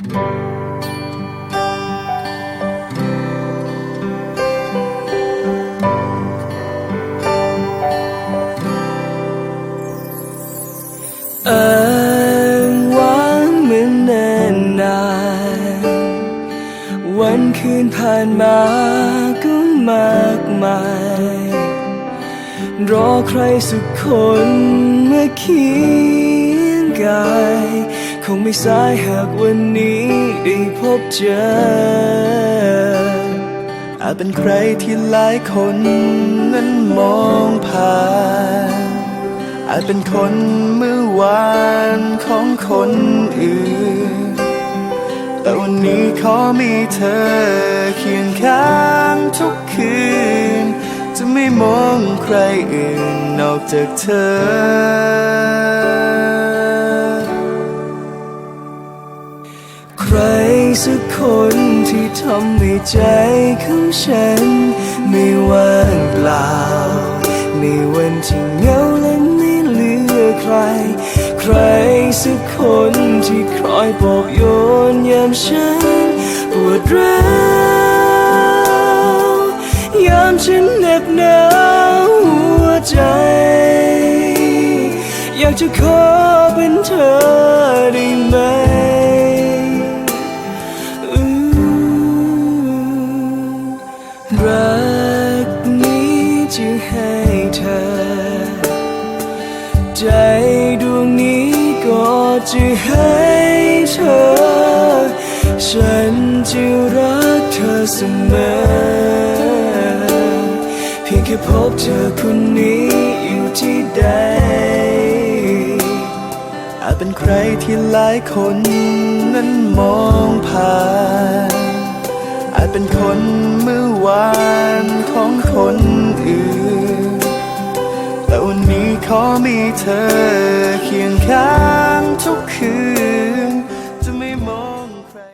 อ้างว้างเหมือนเนิ่นนานวันคืนผ่านมาก็มากมาย รอใครสักคนมาคียง กายคงไม่สายหากวันนี้ได้พบเจอ อาจเป็นใครที่หลายคนนั้นมองผ่านอาจเป็นคนเมื่อวานของคนอื่น แต่วันนี้ขอมีเธอเคียงข้างทุกคืน จะไม่มองใครอื่นนอกจากเธอ ใครสักคนที่ทำให้ใจของฉัน ไม่ว่างเปล่า ในวันที่เหงาและไม่เหลือใคร ใครสักคนที่คอยปลอบโยนยามฉันปวดร้าวยามฉันเหน็บหนาวหัวใจ อยากจะขอเป็นเธอได้ไหม รักนี้จะให้เธอ ใจดวงนี้ก็จะให้เธอ ฉันจะรักเธอเสมอ เพียงแค่พบเธอคนนี้อยู่ที่ใด อาจเป็นใครที่หลายคนนั้นมองผ่าน อาจเป็นคนเมื่อวานของคนอื่น แต่วันนี้ขอมีเธอเคียงข้า